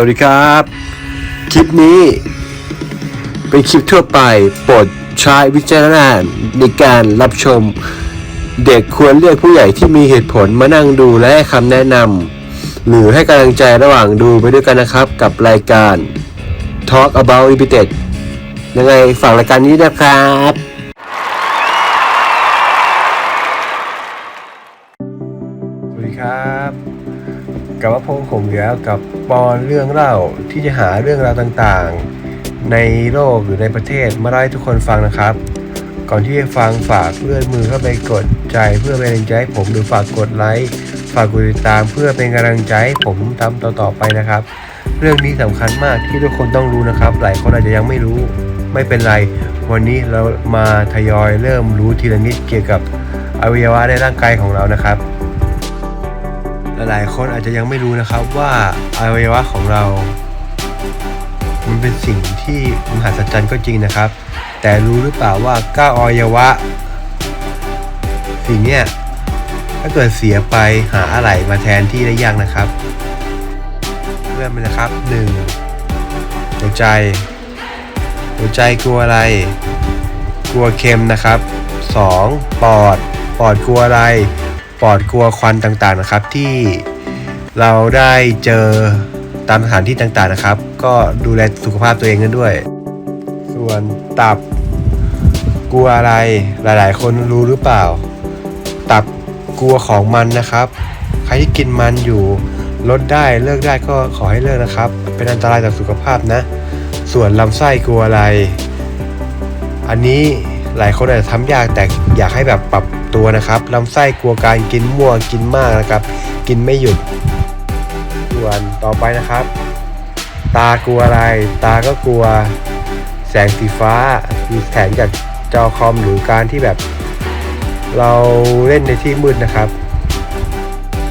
วัสดีครับ คลิปนี้เป็นคลิปทั่วไปโปรดใช้วิจารณญาณในการรับชม เด็กควรเรียกผู้ใหญ่ที่มีเหตุผลมานั่งดูและให้คำแนะนำหรือให้กำลังใจระหว่างดูไปด้วยกันนะครับกับรายการ Talk About Limited ยังไงฝากรายการนี้นะครับสวัสดีครับ กลับมาพบกับผมอีกแล้วกับปอนเรื่องเล่าที่จะหาเรื่องราวต่างๆ ในโลกหรือในประเทศมาเล่าให้ทุกคนฟังนะครับ ก่อนที่จะฟังฝากเลื่อนมือเข้าไปกดใจเพื่อเป็นกำลังใจให้ผมหรือฝากกดไลค์ฝากกดติดตามเพื่อเป็นกำลังใจให้ผมทำต่อๆไปนะครับ เรื่องนี้สำคัญมากที่ทุกคนต้องรู้นะครับ หลายคนอาจจะยังไม่รู้ไม่เป็นไร วันนี้เรามาทยอยเริ่มรู้ทีละนิดเกี่ยวกับอวัยวะในร่างกายของเรานะครับ หลายๆคนอาจจะยังไม่รู้นะครับว่าอวัยวะของเรา มันเป็นสิ่งที่มหัศจรรย์ก็จริงนะครับ แต่รู้หรือเปล่าว่าก้าอวัยวะ สิ่งเนี้ยถ้าเกิดเสียไปหาอะไรมาแทนที่ได้ยากนะครับเริ่มเลยนะครับ 1. หัวใจ หัวใจกลัวอะไร กลัวเค็มนะครับ 2. ปอด ปอดกลัวอะไร ปอดกลัวควันต่างๆนะครับ ที่เราได้เจอตามสถานที่ต่างๆนะครับ ก็ดูแลสุขภาพตัวเองกันด้วย ส่วนตับกลัวอะไรหลายๆ คนรู้หรือเปล่า ตับกลัวของมันนะครับ ใครที่กินมันอยู่ลดได้เลิกได้ก็ขอให้เลิกนะครับ เป็นอันตรายต่อสุขภาพนะ ส่วนลำไส้กลัวอะไร อันนี้ หลายคนอาจจะทำยากแต่อยากให้แบบปรับตัวนะครับลำไส้กลัวการกินมั่วกินมากนะครับ กินไม่หยุดส่วนต่อไปนะครับ ตากลัวอะไร ตาก็กลัว แสงสีฟ้ามีแสงจากจอคอมหรือการที่แบบ เราเล่นในที่มืดนะครับ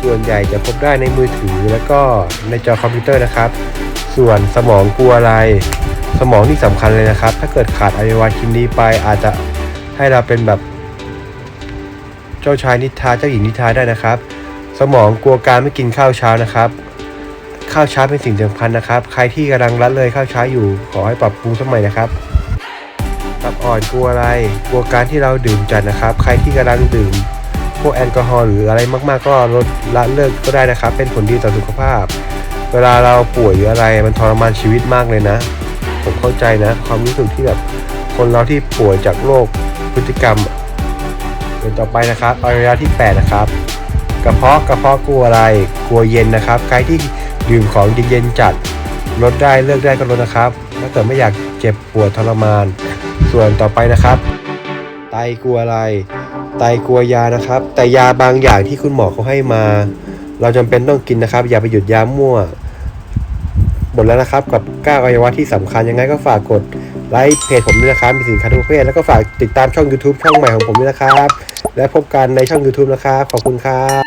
ส่วนใหญ่จะพบได้ในมือถือแล้วก็ในจอคอมพิวเตอร์นะครับ ส่วนสมองกลัวอะไรสมองนี่สำคัญเลยนะครับ ถ้าเกิดขาดอวัยวะชิ้นนี้ไปอาจจะ ให้เราเป็นแบบ เจ้าชายนิทราเจ้าหญิงนิทราได้นะครับ สมองกลัวการไม่กินข้าวเช้านะครับ ข้าวเช้าเป็นสิ่งสำคัญนะครับ ใครที่กำลังละเลยข้าวเช้าอยู่ ขอให้ปรับปรุงสมัยนะครับตับอ่อนกลัวอะไร กลัวการที่เราดื่มจัดนะครับ ใครที่กำลังดื่มพวกแอลกอฮอล์หรืออะไรมากๆ ก็ลดละเลิกก็ได้นะครับ เป็นผลดีต่อสุขภาพ เวลาเราป่วยหรืออะไรมันทรมานชีวิตมากเลยนะ ผมเข้าใจนะ ความรู้สึกที่แบบคนเราที่ป่วยจากโรค พฤติกรรมเดี๋ยวต่อไปนะครับอวัยวะที่ 8 นะครับ กระเพาะกระเพาะกลัวอะไร กลัวเย็นนะครับ ใครที่ดื่มของเย็นจัดลดได้เลิกได้ก็ลดนะครับ ถ้าเกิดไม่อยากเจ็บปวดทรมาน ส่วนต่อไปนะครับ ไตกลัวอะไร ไตกลัวยานะครับ แต่ยาบางอย่างที่คุณหมอเขาให้มา เราจำเป็นต้องกินนะครับ อย่าไปหยุดยามั่วหมดแล้วนะครับกับก้าอวัยวะที่สำคัญยังไงก็ฝากกด ไลค์เพจผมด้วยนะครับ มีสินค้าทุกประเภทแล้วก็ฝากติดตามช่อง YouTube ช่องใหม่ของผมด้วยนะครับ และพบกันในช่อง YouTube นะครับ ขอบคุณครับ